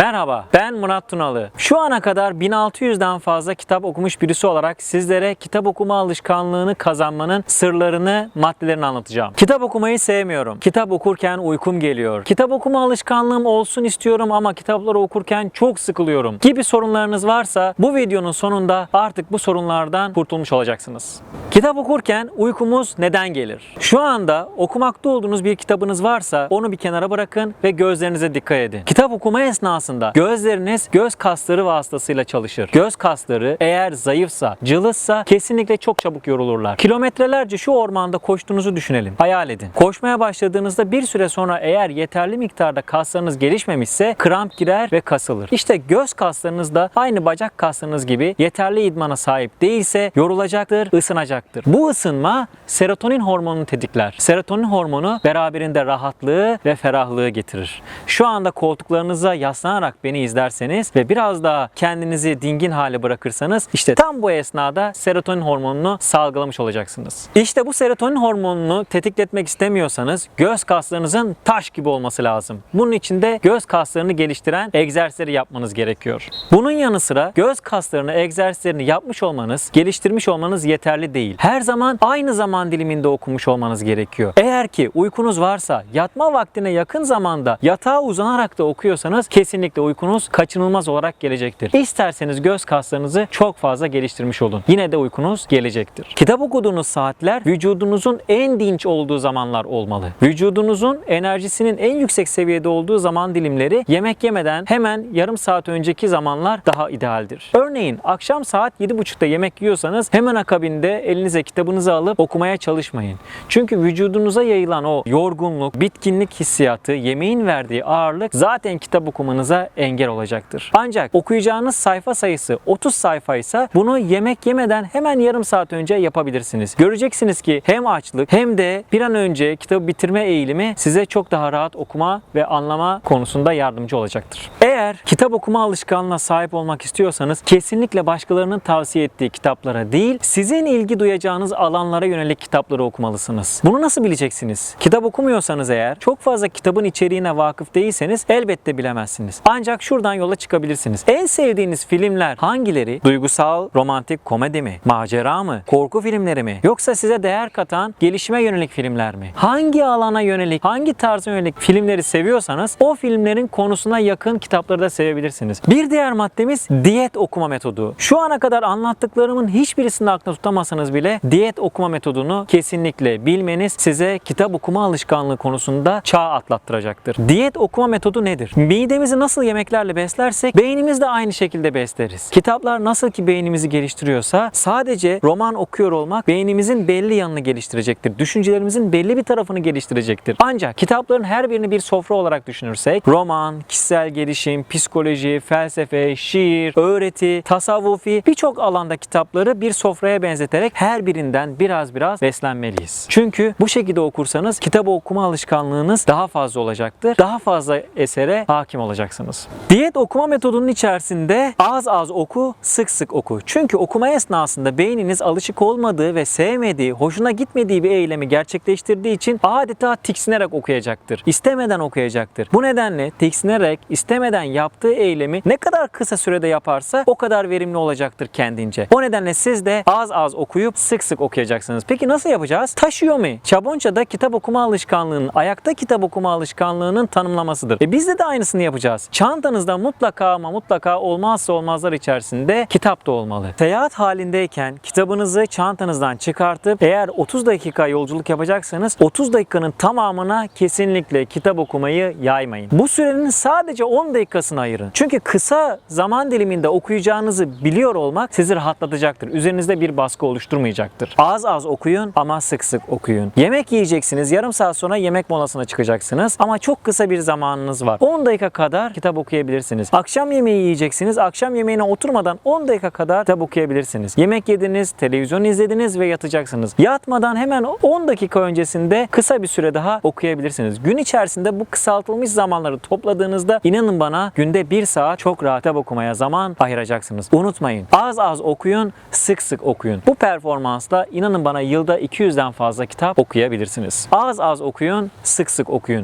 Merhaba, ben Murat Tunalı. Şu ana kadar 1600'den fazla kitap okumuş birisi olarak sizlere kitap okuma alışkanlığını kazanmanın sırlarını, maddelerini anlatacağım. Kitap okumayı sevmiyorum. Kitap okurken uykum geliyor. Kitap okuma alışkanlığım olsun istiyorum ama kitapları okurken çok sıkılıyorum gibi sorunlarınız varsa bu videonun sonunda artık bu sorunlardan kurtulmuş olacaksınız. Kitap okurken uykumuz neden gelir? Şu anda okumakta olduğunuz bir kitabınız varsa onu bir kenara bırakın ve gözlerinize dikkat edin. Kitap okuma esnasında gözleriniz göz kasları vasıtasıyla çalışır. Göz kasları eğer zayıfsa, cılızsa kesinlikle çok çabuk yorulurlar. Kilometrelerce şu ormanda koştuğunuzu düşünelim. Hayal edin. Koşmaya başladığınızda bir süre sonra eğer yeterli miktarda kaslarınız gelişmemişse kramp girer ve kasılır. İşte göz kaslarınız da aynı bacak kaslarınız gibi yeterli idmana sahip değilse yorulacaktır, ısınacaktır. Bu ısınma serotonin hormonunu tetikler. Serotonin hormonu beraberinde rahatlığı ve ferahlığı getirir. Şu anda koltuklarınıza yaslanarak beni izlerseniz ve biraz daha kendinizi dingin hale bırakırsanız işte tam bu esnada serotonin hormonunu salgılamış olacaksınız. İşte bu serotonin hormonunu tetikletmek istemiyorsanız göz kaslarınızın taş gibi olması lazım. Bunun için de göz kaslarını geliştiren egzersizleri yapmanız gerekiyor. Bunun yanı sıra göz kaslarını egzersizlerini yapmış olmanız, geliştirmiş olmanız yeterli değil. Her zaman aynı zaman diliminde okumuş olmanız gerekiyor. Eğer ki uykunuz varsa yatma vaktine yakın zamanda yatağa uzanarak da okuyorsanız kesinlikle uykunuz kaçınılmaz olarak gelecektir. İsterseniz göz kaslarınızı çok fazla geliştirmiş olun. Yine de uykunuz gelecektir. Kitap okuduğunuz saatler vücudunuzun en dinç olduğu zamanlar olmalı. Vücudunuzun enerjisinin en yüksek seviyede olduğu zaman dilimleri yemek yemeden hemen yarım saat önceki zamanlar daha idealdir. Örneğin akşam saat 7.30'da yemek yiyorsanız hemen akabinde elinize kitabınızı alıp okumaya çalışmayın. Çünkü vücudunuza yayılan o yorgunluk, bitkinlik hissiyatı, yemeğin verdiği ağırlık zaten kitap okumanıza engel olacaktır. Ancak okuyacağınız sayfa sayısı 30 sayfa ise bunu yemek yemeden hemen yarım saat önce yapabilirsiniz. Göreceksiniz ki hem açlık hem de bir an önce kitabı bitirme eğilimi size çok daha rahat okuma ve anlama konusunda yardımcı olacaktır. Eğer kitap okuma alışkanlığına sahip olmak istiyorsanız kesinlikle başkalarının tavsiye ettiği kitaplara değil, sizin ilgi duyacağınız alanlara yönelik kitapları okumalısınız. Bunu nasıl bileceksiniz? Kitap okumuyorsanız eğer, çok fazla kitabın içeriğine vakıf değilseniz elbette bilemezsiniz. Ancak şuradan yola çıkabilirsiniz. En sevdiğiniz filmler hangileri? Duygusal, romantik komedi mi? Macera mı? Korku filmleri mi? Yoksa size değer katan gelişime yönelik filmler mi? Hangi alana yönelik, hangi tarza yönelik filmleri seviyorsanız o filmlerin konusuna yakın kitapları da sevebilirsiniz. Bir diğer maddemiz diyet okuma metodu. Şu ana kadar anlattıklarımın hiçbirisini aklına tutamasanız bile diyet okuma metodunu kesinlikle bilmeniz size kitap okuma alışkanlığı konusunda çağ atlattıracaktır. Diyet okuma metodu nedir? Midemizi nasıl yemeklerle beslersek beynimiz de aynı şekilde besleriz. Kitaplar nasıl ki beynimizi geliştiriyorsa sadece roman okuyor olmak beynimizin belli yanını geliştirecektir. Düşüncelerimizin belli bir tarafını geliştirecektir. Ancak kitapların her birini bir sofra olarak düşünürsek roman, kişisel gelişim, psikoloji, felsefe, şiir, öğreti, tasavvufi birçok alanda kitapları bir sofraya benzeterek her birinden biraz biraz beslenmeliyiz. Çünkü bu şekilde okursanız kitabı okuma alışkanlığınız daha fazla olacaktır. Daha fazla esere hakim olacaksınız. Diyet okuma metodunun içerisinde az az oku, sık sık oku. Çünkü okuma esnasında beyniniz alışık olmadığı ve sevmediği, hoşuna gitmediği bir eylemi gerçekleştirdiği için adeta tiksinerek okuyacaktır. İstemeden okuyacaktır. Bu nedenle tiksinerek, istemeden yaptığı eylemi ne kadar kısa sürede yaparsa o kadar verimli olacaktır kendince. O nedenle siz de az az okuyup sık sık okuyacaksınız. Peki nasıl yapacağız? Taşiyomi, Çabonça'da kitap okuma alışkanlığının, ayakta kitap okuma alışkanlığının tanımlamasıdır. E biz de de aynısını yapacağız. Çantanızda mutlaka ama mutlaka olmazsa olmazlar içerisinde kitap da olmalı. Seyahat halindeyken kitabınızı çantanızdan çıkartıp eğer 30 dakika yolculuk yapacaksanız 30 dakikanın tamamına kesinlikle kitap okumayı yaymayın. Bu sürenin sadece 10 dakikasını ayırın. Çünkü kısa zaman diliminde okuyacağınızı biliyor olmak sizi rahatlatacaktır. Üzerinizde bir baskı oluşturmayacaktır. Az az okuyun ama sık sık okuyun. Yemek yiyeceksiniz. Yarım saat sonra yemek molasına çıkacaksınız. Ama çok kısa bir zamanınız var. 10 dakika kadar kitap okuyabilirsiniz. Akşam yemeği yiyeceksiniz. Akşam yemeğine oturmadan 10 dakika kadar kitap okuyabilirsiniz. Yemek yediniz, televizyon izlediniz ve yatacaksınız. Yatmadan hemen 10 dakika öncesinde kısa bir süre daha okuyabilirsiniz. Gün içerisinde bu kısaltılmış zamanları topladığınızda inanın bana günde 1 saat çok rahat kitap okumaya zaman ayıracaksınız. Unutmayın. Az az okuyun, sık sık okuyun. Bu performansla inanın bana yılda 200'den fazla kitap okuyabilirsiniz. Az az okuyun, sık sık okuyun.